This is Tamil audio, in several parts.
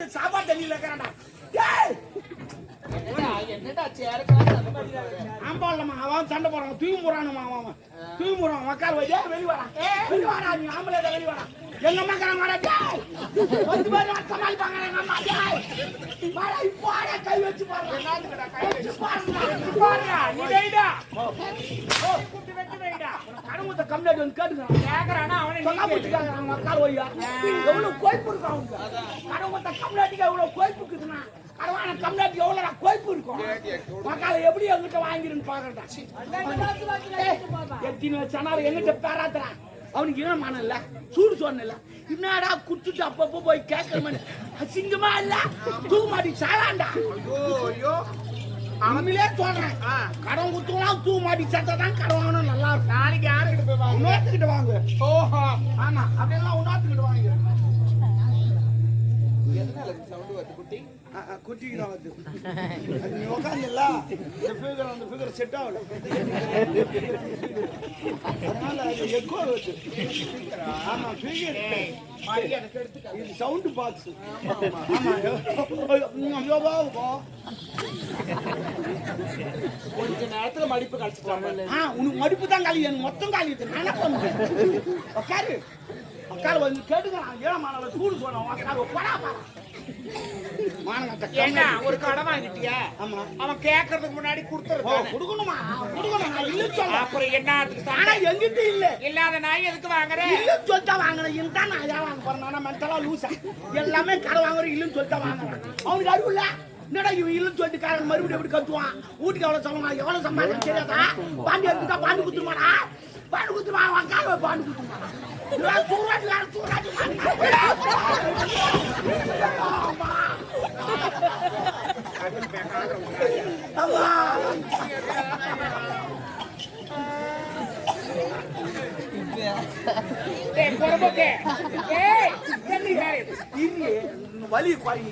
சாப்பாடு தண்ணியில இருக்கிறான்டா. டேய் என்னடா ஆம்பாளம்மா அவன் சண்டை போடுறான். தூக்கி போறானுமா அவன். அவன் முறான். போறான் வழியா வையா வெளி வரான் வெளி வாடா. நீ ஆம்பளை வெளி வாடா. எங்க அம்மா டேய் வந்து பாரு சமாளிப்பாங்க எங்க அம்மா டேய் இப்போ வாடா கை வச்சு பாரு வச்சு பாருடா பாருடா நீ வெயிடா கூட்டி வெச்சு வெயிடா கடவுத்த கம்ப்ளைண்ட் வந்து கேட்டுக்கிறான் கேக்குறானா அவனை புடிச்சாங்க அவன் உக்கார் வையா எவ்வளவு கோய்ப்பு இருக்கு அவனுக்கு கடவுத்த கம்ப்ளைண்ட்டுக்கு எவ்வளவு கோய்ப்பு இருக்குதுன்னா கடவான கம்ப்ளைண்ட் எவ்வளவு கோய்ப்பு இருக்கும் மக்களை எப்படி எங்கிட்ட வாங்கிருன்னு பாக்குறா எத்தனை வச்சானாலும் எங்கிட்ட பேராத்துறான் அவனுக்கு என்ன மனம் இல்ல சூடு சொன்னல என்னடா குத்துட்டு அப்பப்போ போய் கேட்கற அசிங்கமா இல்ல? தூக்க மாட்டி ஐயோ அவங்களே சொல்றேன். கடன் குத்துலாம் தூக்க மாட்டி சட்டை தான் கடன் வாங்கணும் நல்லா இருக்கும். நாளைக்கு யாருக்கிட்ட போய் வாங்க? இன்னொருத்துக்கிட்ட வாங்க. ஓஹோ. ஆமா அப்படியெல்லாம் இன்னொருத்துக்கிட்ட வாங்கிக்கிறேன். எதனால சவுண்ட் வருது குட்டி? குட்டிக்கு வந்து. நீ உட்காந்துல இந்த ஃபிகர் அந்த ஃபிகர் செட் ஆகல. அதனால அது எக்கோ வருது ஆமா ஃபிகர் இது சவுண்ட் பாக்ஸ் ஆமா கொஞ்ச நேரத்துல மடிப்பு கழிச்சு உனக்கு மடிப்பு தான் காலி எனக்கு மொத்தம் காலி நான் உட்காரு உட்காரு வந்து கேட்டுக்கிறான் ஏழை மாணவ சூடு சொன்னோம் உட்காரு போடா பாரு. மானங்கட்ட ஒரு கடை வாங்கிட்டியா? ஆமா. அவன் கேக்குறதுக்கு முன்னாடி ஓ கொடுத்துருக்கான் கொடுக்கணுமா? கொடுக்கணும் நான் இல்ல அப்புறம் என்ன ஆனா? எங்கிட்ட இல்ல. இல்லாத நாய் எதுக்கு வாங்குற? இல்லன்னு சொல்லிட்டா வாங்கினேன். இதுதான் நான் ஏன் வாங்க போறேன். நான் மென்டலா லூசா எல்லாமே கடை வாங்குறேன் இல்லன்னு சொல்லிட்டா வாங்குறேன் அவனுக்கு அறிவு இல்ல. என்னடா இவன் இல்லன்னு சொல்லிட்டு காரன் மறுபடியும் எப்படி கத்துவான்? வீட்டுக்கு எவ்வளவு சொல்லணும் எவ்வளவு சம்பாதிக்க தெரியாதா? பாண்டி எடுத்துட்டா பாண்டி பாண்டி குத்துமா அவன் கால பாண்டி குத்துமா வலி குறை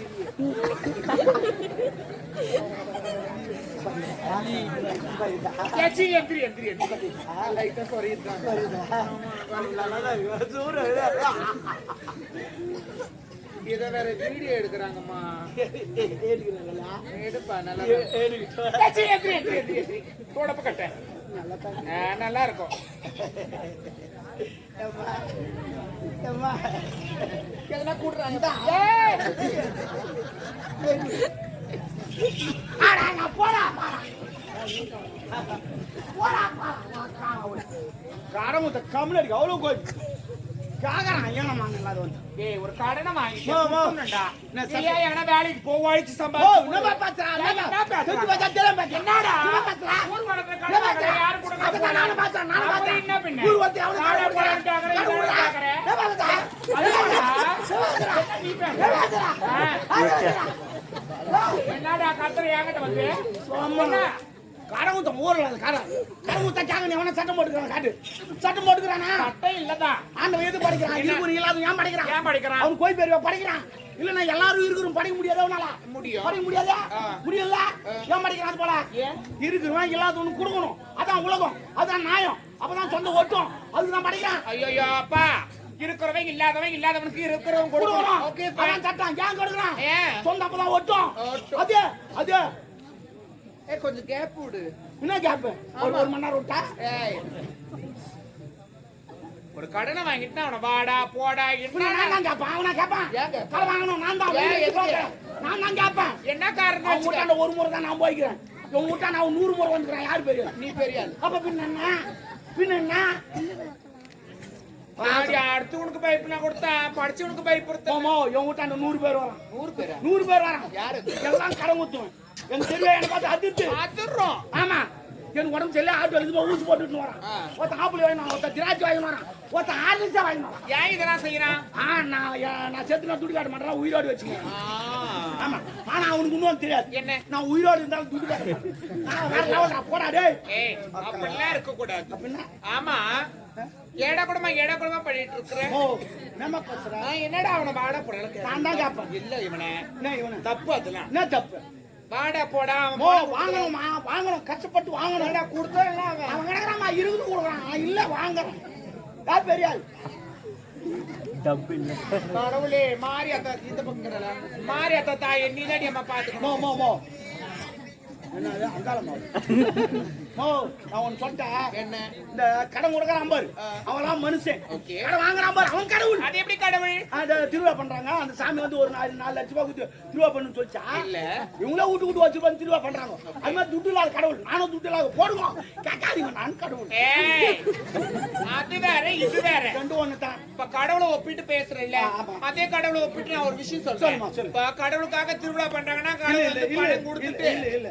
இத வேற வீடியோ எடுக்கிறாங்கம்மா எடுப்பா நல்லா ஏச்சி எந்திரி கட்ட ஆ, நல்லா இருக்கும் எதனா கூடுறாங்க ஏய் காரமுத்த கம்முனடி அவ்வளவு கோய் காகறான் ஏனம்மா இல்லாத வந்து. ஏய் ஒரு கடனை வாங்கிட்டு எங்கனா வேலைக்கு போ, உழைச்சு ஓ சம்பாதிச்சு என்ன தெரியும்? என்னடா? ஊர் வளர்க்குற கடனை? யாரு பின்ன? ஊர் கடை கேக்குறேன்? கேக்குறேன். நீ என்ன பேசுற. பேசுறா? ஆ. அது பேசுறா? என்னடா கத்துற என்கிட்ட வந்து? என்ன? காரமுத்தம் ஊர்ல அது காரம் காரமுத்த கேங்க எவனா சட்டம் போட்டுக்கிறான் காட்டு. சட்டம் போட்டுக்கிறானா? சட்டை இல்லதான் ஆண்டவன் எது படிக்கிறான்? இருக்கு இல்லாத ஏன் படிக்கிறான்? ஏன் படிக்கிறான்? அவன் கோய் பேர் படிக்கிறான். இல்லன்னா எல்லாரும் இருக்கிறோம் படிக்க முடியாத அவனால முடியும். படிக்க முடியாதா. முடியல? ஏன் படிக்கிறான் போல? இருக்கிறவன் இல்லாதவனுக்கு கொடுக்கணும். அதான் உலகம். அதான் நியாயம். அப்பதான் சொந்த ஒட்டும் அதுதான் படிக்கிறான். ஐயோ அப்பா. இருக்கிறவன் இல்லாதவன் இல்லாதவனுக்கு இருக்கிறவன் கொடுக்கணும். சட்டம் ஏன் கொடுக்குறான்? சொந்த அப்பதான் ஒட்டும். அது அது. ஏ கொஞ்சம் கேப் விடு. என்ன கேப் ஒரு ஒரு மணி நேரம் விட்டா? ஒரு கடனை வாங்கிட்டு அவன வாடா போடா நான் தான் கேட்பேன். அவனா கேட்பான். வாங்கணும். நான் தான். நான் தான் கேட்பேன். என்ன காரணம் அவன்? வீட்டாண்ட ஒரு முறை தான் நான் போய்க்கிறேன். உன் வீட்டா நான் நூறு முறை வந்துக்கிறேன். யாரு பெரிய நீ பெரிய. அப்ப பின்ன என்ன? பின்ன என்ன? அடுத்தவனுக்கு பயப்புனா கொடுத்தா படிச்சவனுக்கு பயப்படுத்த போமோ என் வீட்டாண்ட நூறு பேர் வரான் நூறு பேரா? நூறு பேர் வரான் யாரு எல்லாம் கடன் ஊத்துவேன் எனக்கு தெரியும் எனக்கு பார்த்து அதிர்த்து அதுறோம் ஆமா. எனக்கு உடம்பு சரியில்லை ஆட்டோ ஊசி போட்டுட்டு வரான். ஆ. ஒருத்தன் ஆப்பிள் வாங்கினான் ஒருத்தன் திராட்சை ஆர்லிஸா வாங்கிட்டு வரான். ஏன் இதெல்லாம் செய்யறான்? ஆ நான் நான் செத்து நான் மாட்டேன் உயிரோடு வச்சுக்கேன். ஆமா. ஆனா அவனுக்கு இன்னும் தெரியாது. என்ன? நான் உயிரோடு இருந்தாலும் துடி காட்ட மாட்டேன். நான் வேற லெவல்டா போடா டேய். ஏய் அப்படிலாம் இருக்க கூடாது அப்படின்னா? ஆமா. ஏடா கூடமா ஏடா கூடமா பண்ணிட்டு இருக்கிற ஓ நம்ம பேசுற? நான் என்னடா அவனை வாடா போடா நான் தான் கேட்பேன் இல்ல இவனை. என்ன இவனு? தப்பு அதெல்லாம் என்ன தப்பு? வாடா போடா ஓ வாங்கணுமா வாங்கணும். கஷ்டப்பட்டு வாங்கணும். கொடுத்தா எல்லாம் அவன் கிடக்குறாமா இருக்குது கொடுக்குறான். நான் இல்ல வாங்குறேன். யார் பெரிய ஆள் கடவுளே மாரியாத்தா இந்த பக்கங்கறல மாரியாத்தா தாயே நீ தான் அம்மா பாத்துக்கணும் என்னது மோ நான் ஒன்னு சொல்லிட்டேன் என்ன? இந்த கடன் கொடுக்குறான் பாரு அவன்லாம் மனுஷன். கடன் வாங்குறான் பாரு அவன் கடவுள். அது எப்படி கடவுள்? அந்த திருவிழா பண்றாங்க. அந்த சாமி வந்து ஒரு நாலு நாலு லட்ச ரூபாய் கொடுத்து திருவிழா பண்ணுன்னு சொல்லிச்சா இல்ல. இவங்களே வீட்டு வீட்டு வச்சு திருவிழா பண்றாங்க. அது மாதிரி துட்டு இல்லாத கடவுள். நானும் துட்டு இல்லாத போடுவோம் கேட்காதீங்க நான் கடவுள். அது வேற இது வேற. ஒண்ணு தான். இப்ப கடவுளை ஒப்பிட்டு பேசுறேன்ல. ஆமா. அதே கடவுளை ஒப்பிட்டு நான் ஒரு விஷயம் சொல்றேன். இப்ப கடவுளுக்காக திருவிழா பண்றாங்கன்னா கடவுள் பணம் கொடுத்துட்டு இல்ல இல்ல.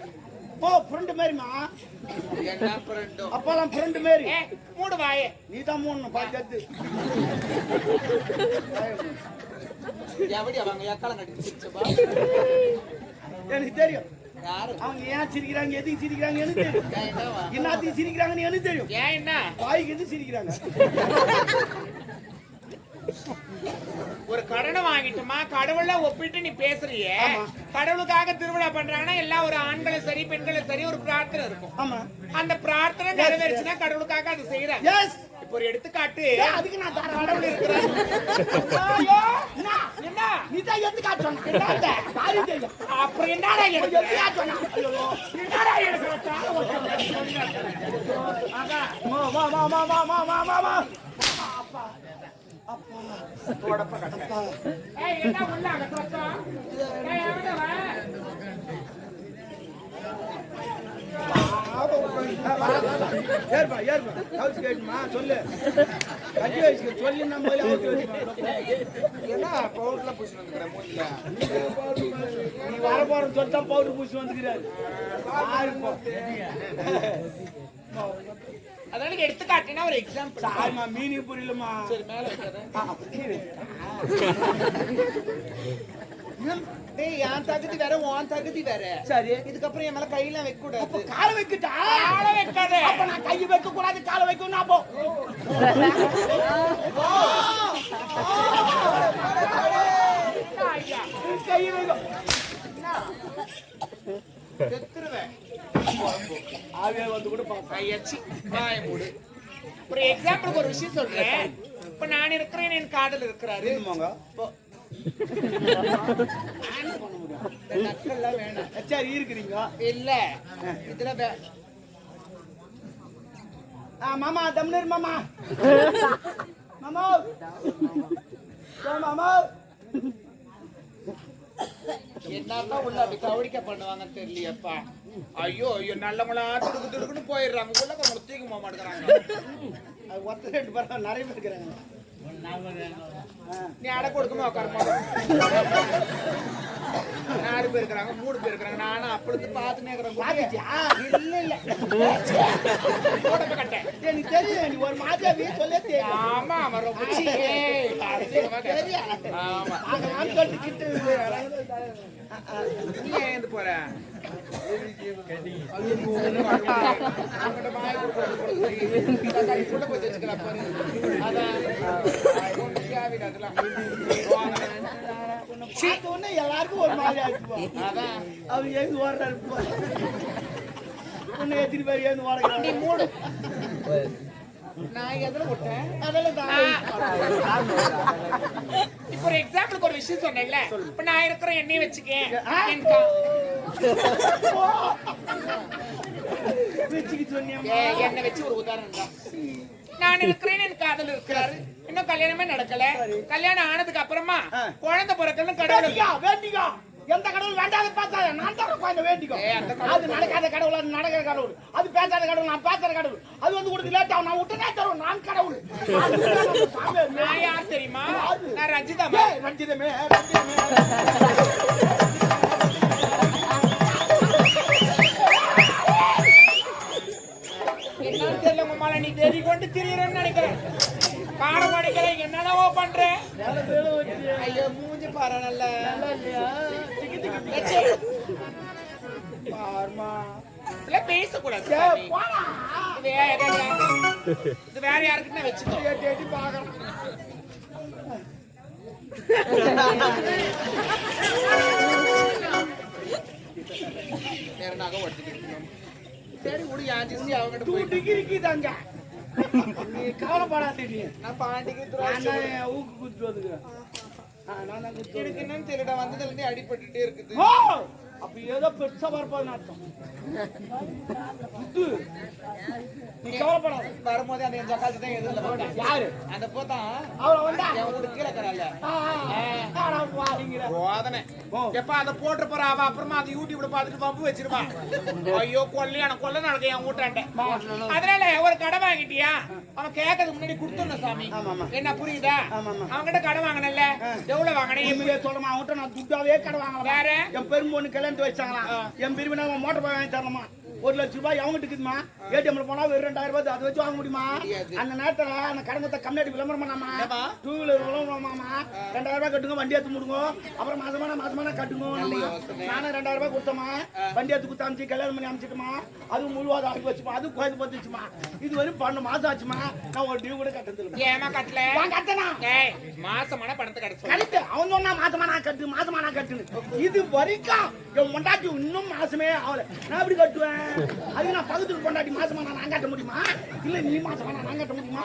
ஓ ஃப்ரெண்டு மாதிரிமா ஃப்ரெண்டோ அப்பெல்லாம் ஃப்ரெண்டு மாரி. மூடு வாயே. நீ தான் மூணு சிரிச்சப்பா எனக்கு தெரியும். அவங்க ஏன் சிரிக்கிறாங்க எதுக்கு சிரிக்கிறாங்க எனக்கு தெரியும் என்னத்துக்கு சிரிக்கிறாங்கன்னு எனக்கு தெரியும். வாய்க்கு எது சிரிக்கிறாங்க? ஒரு கடனை வாங்கிட்டுமா? கடவுள ஒப்பிட்டு நீ பேசுறியே. கடவுளுக்காக திருவிழா பண்றாங்கன்னா எல்லாம் ஒரு ஆண்களும் சரி பெண்களும் சரி ஒரு பிரார்த்தனை இருக்கும். ஆமா. அந்த பிரார்த்தனை நிறைவேறுச்சுன்னா கடவுளுக்காக அது செய்யறாங்க இப்போ ஒரு எடுத்துக்காட்டு. அதுக்கு நான் கடவுள் இருக்கிறார். ஐயோ என்ன? நீ தான் தெரியும் அப்புறம் என்னடா என்னடா எனக்கு ஏற்பா ஏற்பா ஹவுஸ் கேட்டுமா சொல்லு கட்டி வச்சுக்க சொல்லி நம்ம போய் ஹவுஸ் வச்சுக்கணும் என்ன பவுடர்லாம் பூசி வந்துக்கிறேன் நீ வர போறன்னு சொல்லி பூசி வந்துக்கிறாரு ஆயிருப்போம் அதான் எடுத்துக்காட்டினா ஒரு எக்ஸாம்பிள் சாரிம்மா மீனிங் புரியலம்மா சரி மேல. டேய் என் தகுதி வேற உன் தகுதி வேற. சரி. இதுக்கப்புறம் என் மேல கையெல்லாம் வைக்க அப்ப கூடாது காலை வைக்கிட்டா? காலை வைக்காத. அப்ப நான் கையை வைக்க கூடாது காலை அப்போ. ஐயா கை வைக்கும் செத்துருவேன். ஆவியா வந்து கூட மூடு ஒரு எக்ஸாம்பிளுக்கு ஒரு விஷயம் சொல்றேன். இப்ப நான் இருக்கிறேன் என் காதல் இருக்கிறாரு. வேணாம். இருக்கிறீங்க இல்ல. இதுல மாமா தம்னர் மாமா. மாமா. மாமா. என்னதான் உள்ள அப்படி கவனிக்க பண்ணுவாங்கன்னு தெரியலையப்பா. ஐயோ ஐயோ நல்லவங்களா துடுக்கு துடுக்குன்னு போயிடுறாங்க. உள்ள கொஞ்சம் தூக்கி போக மாட்டேங்கிறாங்க அது ஒத்த ரெண்டு பேரும் நிறைய பேர் இருக்கிறாங்க. நீ அடை கொடுக்குமா உட்காருமா நாலு பேர் இருக்கிறாங்க மூணு பேர் இருக்கிறாங்க நானும் அப்பளுக்கு பார்த்துனே இருக்கிறேன் தெரியும் ஒரு மாஜாவே சொல்ல தெரியும் ஆமா அவன் ரொம்ப ஆமா சொல்லிக்கிட்டு நீ ஏந்து போற அதான் ஒண்ணும் உடனே எல்லாருக்கும் ஒரு மாதிரி ஆயிடுச்சு அவர் எழுந்து ஓடுறாரு உன்னை எத்தனை பேர் எழுந்து நீ மூடு நான் எதுல விட்டேன் அதெல்லாம் ஒரு எக்ஸாம்பிளுக்கு ஒரு விஷயம் சொன்னேன்ல இப்ப நான் இருக்கிற எண்ணெய் வச்சுக்கேன் வச்சுக்க என்னை வச்சு ஒரு உதாரணம் தான் நான் இருக்கிறேன் என் காதல் இருக்கிறாரு. இன்னும் கல்யாணமே நடக்கல. கல்யாணம் ஆனதுக்கு அப்புறமா. குழந்தை பிறக்கணும் கடவுள் வேண்டிக்கோ எந்த கடவுள் வேண்டாத பேசாத. நான் தர குழந்தை வேண்டிக்கோ. அது நடக்காத கடவுள் அது நடக்கிற கடவுள். அது பேசாத கடவுள் நான் பேசுற கடவுள். அது வந்து கொடுத்து லேட் ஆகும். நான் விட்டுனே தரும் நான் கடவுள். நான் யார் தெரியுமா? நான் ரஞ்சிதா ஏய், ரஞ்சிதமே ரஞ்சிதமே. போட்டு திரியறேன்னு நினைக்கிறேன். காண அடிக்கிறேன் என்னென்னவோ பண்றேன்? ஐயோ மூஞ்சி பாரு நல்ல. பாருமா பேசக்கூடாது இது வேற யாருக்குன்னு வச்சுக்கோ. பாக்கலாம் நேரனாக சரி விடு யாஜிஸ்தி அவங்ககிட்ட போய் டிகிரிக்கு தாங்க நீ கவலைப்படாத நீ நான் பாண்டிக்கு நான் ஊக்கு குத்து வந்துக்கிறேன் நான் தான் குத்து எனக்கு என்னன்னு தெரியல வந்ததுல இருந்தே அடிபட்டுட்டே இருக்குது. அப்ப ஏதோ பெருசா வரப்போகுதுன்னு அர்த்தம். குத்து நீ கவலைப்படாத. வரும்போது அந்த ஜக்காத்து தான் போட்டேன் யாரு? அந்த போதான் அவளை வந்தா? என் வீட்டு கீழே கரால போதனை. எப்ப அதை போட்டு போற. அவ அப்புறமா அந்த யூடியூப்ல பாத்துட்டு பம்பு வச்சிருவான் ஐயோ கொல்லையான கொல்ல நடக்க என் வீட்டாண்ட அதனால ஒரு கடை வாங்கிட்டியா? அவன் கேட்கறதுக்கு முன்னாடி கொடுத்துடணும் சாமி. என்ன புரியுதா. அவன் கிட்ட கடை வாங்கினல எவ்வளவு வாங்கினேன் சொல்லுமா அவன்கிட்ட நான் துட்டாவே கடை வாங்கலாம் யாரு? என் பெரும் பொண்ணு கல்யாணத்து வச்சாங்களாம். என் பிரிவினா மோட்டர் பைக் வாங்கி தரணுமா? ஒரு லட்ச ரூபாய் அவங்ககிட்ட இருக்குதுமா ஏடிஎம்ல போனா வெறும் ரெண்டாயிரம் ரூபாய் அதை வச்சு வாங்க முடியுமா. அந்த நேரத்துல அந்த கடங்கத்தை கம்மியாடி விளம்பரம் பண்ணாமா? டூ வீலர் விளம்பரமாமா ரெண்டாயிரம் ரூபாய் கட்டுங்க வண்டி எடுத்து முடுங்க. அப்புறம் மாசமான மாசமான கட்டுங்க. நானும் ரெண்டாயிரம் ரூபாய் கொடுத்தோமா வண்டி எடுத்து கொடுத்து அமிச்சு கல்யாணம் பண்ணி அமிச்சிட்டுமா? அது முழுவாத ஆகி வச்சுமா? அது கோயில் பத்துச்சுமா இது வரையும் பன்னெண்டு மாசம் ஆச்சுமா? நான் ஒரு டியூ கூட கட்டதில்லை ஏமா கட்டல? கட்டனா? மாசமான பணத்தை கட்ட சொல்லு. கரெக்ட் அவன் சொன்னா மாசமா நான் கட்டு மாசமா நான் கட்டுன்னு. இது வரைக்கும் என் பொண்டாட்டி இன்னும் மாசமே ஆகல. நான் எப்படி கட்டுவேன்? அது நான் பக்கத்துக்கு பொண்டாட்டி மாசமா நான் கட்ட முடியுமா? இல்ல நீ மாசமா நான் கட்ட முடியுமா?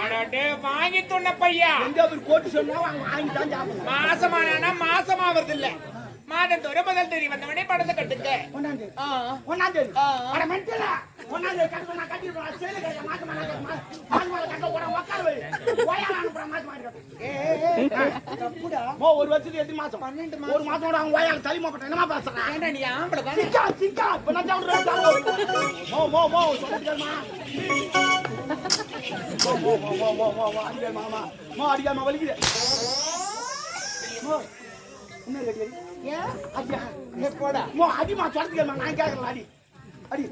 வாங்கி துண்ண பையா. எங்க போய் கோட்டு சொன்னா வாங்கி தான் சாப்பிடணும். மாசமானா மாசமாவது இல்ல மாதத்தோட முதல் தேதி வந்தவனே பணத்தை கட்டுங்க. ஒன்னாம் தேதி. ஒன்னாம் தேதி. தேதி கட்ட நான் கட்டிடுவேன் சேலை கட்ட மாசமா நான் கட்ட மாசமா கட்ட உடனே உட்கார வை ஓயால அனுப்புறேன் மாசமா கட்ட. தப்புடா. மோ ஒரு வருஷத்துக்கு எத்தனை மாசம்? பன்னெண்டு ஒரு மாசம் கூட அவன் ஓயால தள்ளி மாட்டேன் என்னமா பேசுறேன் ஏன்டா நீ ஆம்பளை தானே சிக்கா சிக்கா இப்ப நான் சாப்பிடுறேன் மோ மோ மோ சொல்லுங்கம்மா மோ மோ மோ மோ மோ மோ மோ அடிக்கல் மாமா. மோ அடிக்கல் மா வலிக்குது. மோ என்ன கேக்குறீ ஏன்? அடியா? ஏ, போடா. மோ அடிமா சொல்லுங்கம்மா நான் கேக்குறேன் அடி. அடி.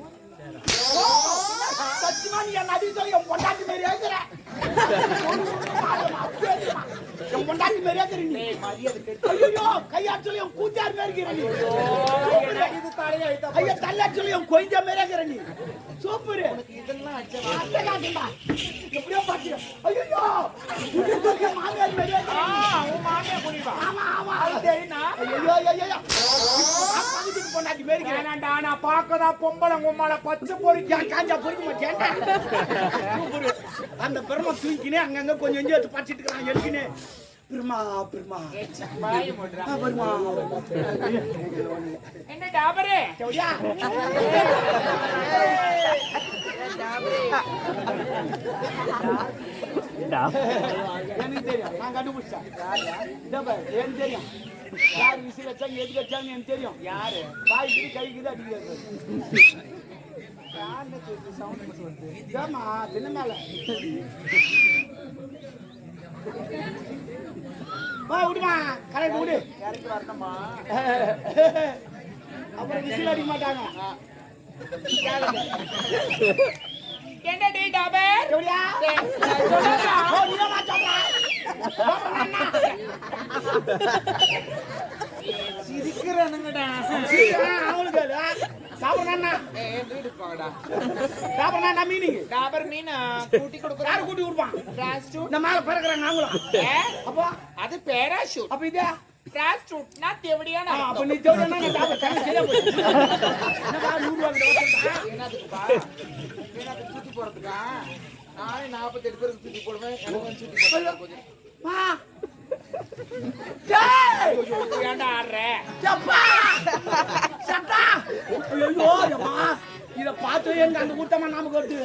சத்தியமா நீ என்ன அடி சொல்லி என் பொண்டாட்டி மாரி எழுதுற என் பொண்டாட்டி மாதிரி ஏக்குற நீ? ஏய், மரியாதை கெட்டு ஐயோ கையாட் சொல்லி என் கூத்தார் மாதிரி இருக்கிற நீ எனக்கு இது தலையில அழுத்தா ஐயா தள்ளாட் சொல்லி என் கொஞ்ச மாதிரி இருக்கிற நீ சூப்பர் எப்படியோ பாத்தியா? ஐயோ மாமியார் மாதிரி இருக்கிற ஆ, நீ. உன் மாமியா புரியுவா ஆமா ஆமா. தெரியுமா? ஐயோ ஐயோ பொண்டாட்டி இருக்கிறேன் வேணாண்டா நான் பார்க்கதா பொம்பளை உம்மால பச்சை பொறிக்க. காஞ்சா பொறுக்க அந்த பெருமை தூக்கினே அங்கங்க கொஞ்சம் கொஞ்சம் எடுத்து படிச்சிட்டு இருக்கான் எழுக்கினே பெருமா பெருமா. பெருமா என்ன டாபரே எனக்கு தெரியும் நான் கண்டுபிடிச்சேன் எனக்கு தெரியும் யார்? விசில் வச்சாங்க எதுக்கு வச்சாங்க எனக்கு தெரியும் யாரு வாய்க்கு கைக்கு தான் அடிக்கிறது ஏமா தின்ன மேல வா விடுமா கரெக்ட் விடு. அப்புறம் விசில் அடிக்க மாட்டாங்க. என்ன சொல்லுடா. ஓ, சொல்றா? சிரிக்கிறானுங்கடா. அவங்களுக்கு அது. சாப்பிடணும்னா ஏய் வீடு போங்கடா சாப்பிடணும்னா மீனிங் டாபர் மீன் கூட்டி யாரு கொடுக்குறாரு கூட்டி கொடுப்பான் பிராஸ்டூட் இந்த மேல பிறகுறாங்க நாங்களும். அப்போ? அது பேராஷூட் அப்ப இதே? பிராஸ்டூட்னா தேவடியான அப்ப நீ தேவையான நான் சாப்பிட டைம் சரியா போச்சு. என்னடா நூறு ரூபா கிட்ட வச்சிருக்கா? என்னதுக்குப்பா என்னது சுத்தி போறதுக்கா? நானே நாற்பத்தெட்டு பேருக்கு சுத்தி போடுவேன். எனக்கு சுத்தி போடுவேன் ஏன்டா ஆடுற எப்பா? சட்டா. ஐயோ, எப்பா. இத பார்த்து எனக்கு அந்த கூட்டமா நமக்கு வருது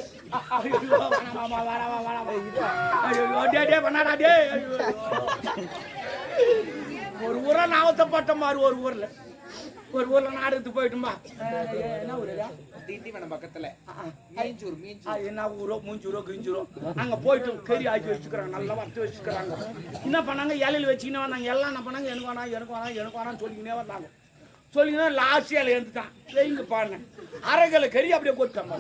பண்ணாடா, ஒரு ஊரா நாவத்தப்பட்ட மாதிரி ஒரு ஊர்ல ஒரு ஊர்ல நாடகத்துக்கு போயிட்டுமா? என்ன ஊருடா திண்டிவனம் பக்கத்துல. மீஞ்சூர் மீஞ்சூர். என்ன ஊரோ மூஞ்சூரோ கிஞ்சூரோ. அங்க போயிட்டு கறி ஆக்கி வச்சுக்கிறாங்க நல்லா வறுத்து வச்சுக்கிறாங்க. என்ன பண்ணாங்க? இலையில வச்சுக்கினே வந்தாங்க. எல்லாம் என்ன பண்ணாங்க? எனக்கு வேணாம் எனக்கு வேணாம் எனக்கு வேணாம்னு சொல்லிக்கினே வந்தாங்க. சொல்லிக்கினே லாஸ்ட் இலை எடுத்துட்டான் வைங்க பாருங்க. அரைக்கலை கறி அப்படியே கொட்டாங்க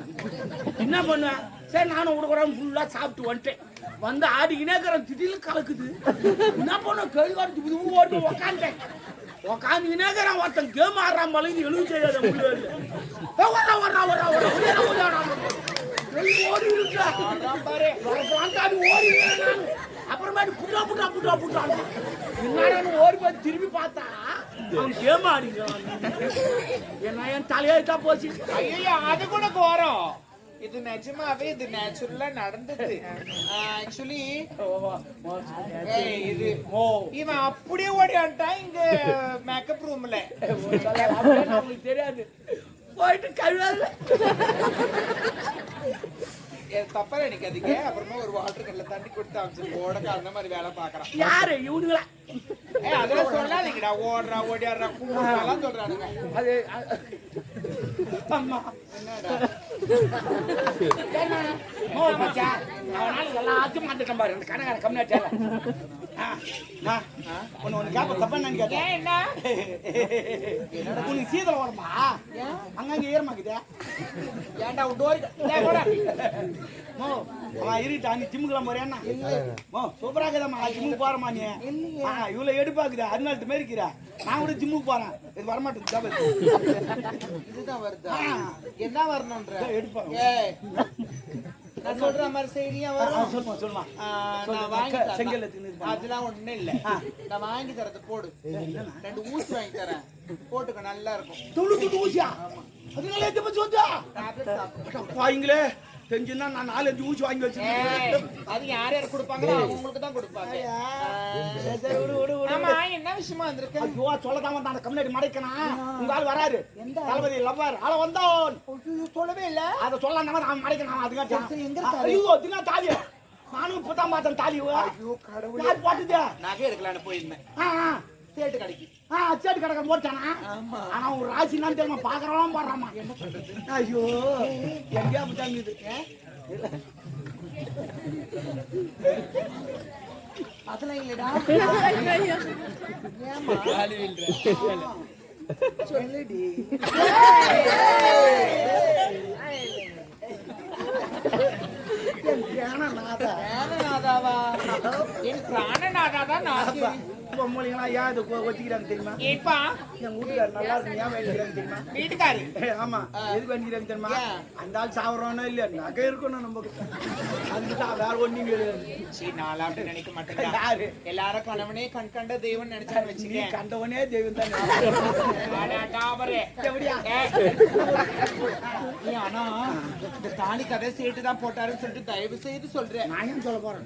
என்ன பண்ணுவேன்? சரி நானும் விடுக்குறேன் ஃபுல்லாக சாப்பிட்டு வந்துட்டேன். வந்து ஆடிக்கினே இருக்கிறேன் திடீர்னு கலக்குது. என்ன பண்ண கேள்வி காட்டு ஓட்டு உக்காந்துக்கினே இருக்கிறான் ஒருத்தன் கேம் ஆடுறான் பழகி எழுதி செய்யாத முடியாது. வரா வரா வரா வரா வெளியே ஓடி இருக்கா ஓடி நான் அப்புறமேட்டு புட்டா புட்டா புட்டா புட்டான் ஓடி போய் திரும்பி பார்த்தா அவன் கேம் என்ன என் தலையெழுத்தா போச்சு. ஐயோ அது கூட கோரம். இது நிஜமாவே இது நேச்சுரலா நடந்தது. ஆக்சுவலி இது ஓ இவன் அப்படியே ஓடியான்ட்டான் இங்க மேக்கப் ரூம்ல நமக்கு தெரியாது போயிட்டு கழுவாது. தப்பா நினைக்காதீங்க. அப்புறமா ஒரு வாட்டர் கல்ல தண்ணி கொடுத்து அமைச்சு ஓடக்க அந்த மாதிரி வேலை பாக்குறான் யாரு? இவனுங்களா? அதெல்லாம் சொல்லாதீங்கடா. ஓடுறா ஓடியாடுறா கூப்பிடுறாலாம் சொல்றானுங்க. அது- அம்மா எல்லாத்தையும் மாத்திட்டேன் பாரு அந்த கணக்கான கம்யூனிட்டியால உனக்கு சீதல் வருமா? அங்கங்க ஈரமாக்குதே ஏன்டா டோரி இருட்டா நீ ஜிம்முக்குலாம் போறியாண்ணா? மோ சூப்பரா இருக்குதாம்மா ஜிம்முக்கு போறமா நீ? இவ்வளவு எடுப்பாக்குது அருணாள் மாரி இருக்கிறா நான் கூட ஜிம்முக்கு போறேன். இது வரமாட்டேன் இதுதான் வருது என்ன வரணும்ன்ற எடுப்பாங்க நான் சொல்ற மாதிரி செய்தியா வரும்? சொல்லுமா, சொல்லுமா. நான் வாங்கி பண்ணு. அதெல்லாம் ஒண்ணும் இல்ல. நான் வாங்கி தரது போடு. ரெண்டு ஊசி வாங்கி தரேன். போட்டுக்க நல்லா இருக்கும். தொண்ணூத்தி ஊசியா? அதனால எத்த பத்தி வந்தா Tablet சாப்பிடு. பாய்ங்களே தெரிஞ்சுன்னா நான் நாலஞ்சு ஊசி வாங்கி வச்சிருக்கேன். அது யார் யார் கொடுப்பாங்களோ அவங்களுக்கு தான் கொடுப்பாங்க. ஆமா என்ன விஷயமா வந்திருக்க? ஐயோ சொல்லதான் வந்தான். கம்யூனிட்டி மடைக்கனா உங்க ஆள் வராரு. தளபதி லவ்வர். ஆள வந்தான். சொல்லவே இல்ல. அத சொல்ல நம்ம அவன் மடைக்கணும் அதுக்காக எங்க இருக்காரு? ஐயோ தாலி. நானும் இப்பதான் பார்த்தேன் தாலி. ஐயோ கடவுளே. போட்டுதே நகை எடுக்கலான்னு போயிருந்தேன். சேட்டு கடைக்கு. ஆ அச்சாடி கடக்க போட்டானா? ஆமா. ஆனா ஒரு ராசி என்ன தெரியுமா? பாக்குறவன் போடுறாமா? ஐயோ எங்கேயா போட்டாங்க அதெல்லாம் இல்லடா. சொல்லுடி. பிராணநாதாவா? என் பிராணநாதா தான் நான் பொம்மலிங்களா ஏன் இது கொ- கொத்திக்கிறாங்க தெரியுமா? ஏப்பா? என் வீட்டுக்காரர் நல்லா இருக்கு ஏன் வேண்டிக்கிறாங்க தெரியுமா? வீட்டுக்காரு ஆமா. எதுக்கு வேண்டிக்கிறாங்க தெரியுமா? அந்த ஆள் சாவறானோ இல்லையா நகை இருக்கணும் நமக்கு அதுக்கு வேற ஒண்ணும் கிடையாது சீ நாளா அப்படி நினைக்க மாட்டேங்க யாரு? எல்லாரும் கணவனே கண் கண்ட தெய்வம் நினைச்சான்னு நீ வச்சுக்கேன். கண்டவனே தெய்வம் தான். ஆனா இந்த தாலி கதை சேட்டு தான் போட்டாருன்னு சொல்லிட்டு தயவு செய்து சொல்றேன். நான் சொல்ல போறேன்?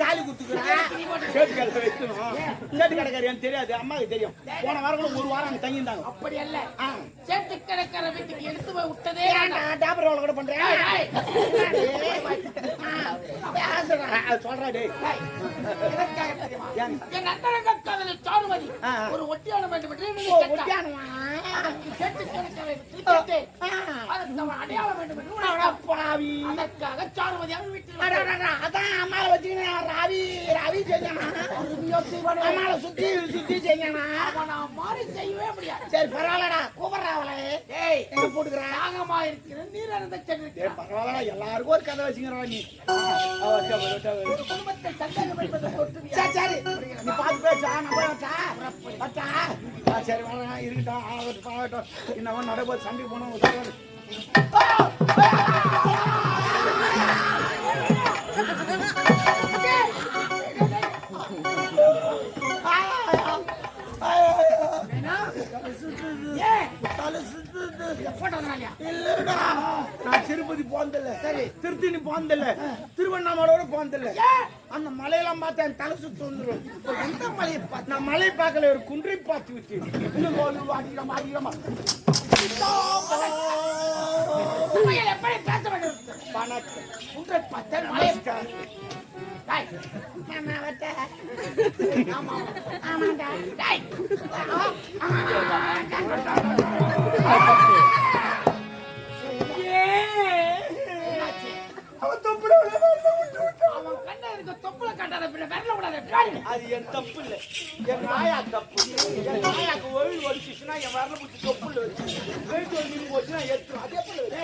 சேட்டு தெரியாது அம்மாவுக்கு தெரியும் போன வாரம் ஒரு வாரம் தங்கியிருந்தாங்க அப்படி அல்ல சேட்டு கடைக்கார வீட்டுக்கு எடுத்து விட்டதே நான் டேபர் ரோல பண்றேன் சொல்றா டேய் எங்க ஒரு ஒட்டியான அடையாளம் வேண்டும் என்று அதற்காக சாருமதி அவன் வீட்டில் அதான் அம்மாவை வச்சுக்கணும் ராவி. ரவி செஞ்சானா சுத்தி சுத்தி செஞ்சானா நான் மாறி செய்யவே முடியாது. சரி பரவாயில்லடா கூப்பிடுறா ஏய் எங்க போட்டுக்கிறா? தாகமா இருக்கிற நீர் அந்த சென்று எல்லாருக்கும் ஒரு கதை வச்சுக்கிறா நீ. குடும்பத்தை சண்டை சரி நீ பார்த்து சரி வேணா இருக்கட்டும் ஆகட்டும் ஆகட்டும். இன்னமும் நடைபோது சண்டைக்கு போனோம் பார்த்தா தலை சுத்து வந்துடும் எந்த மலையை பார்த்து நான் மலையை பார்க்கல ஒரு குன்றை பார்த்து விட்டு இன்னும் அடிக்கிறோம் அடிக்கிறோமா எப்படி பேச வேண்டும்? பணத்தை குன்றை பார்த்தேன் மலையை ஆமாண்டா. ஆமாண்டா அது என் தப்பு இல்ல என் நாயா தப்பு. என் நாயாக்கு ஒழு வலிச்சுச்சுன்னா என் வரல பிடிச்சி தொப்புல வச்சு. வெயிட் வந்து போச்சுன்னா எடுத்துரும் அதே போல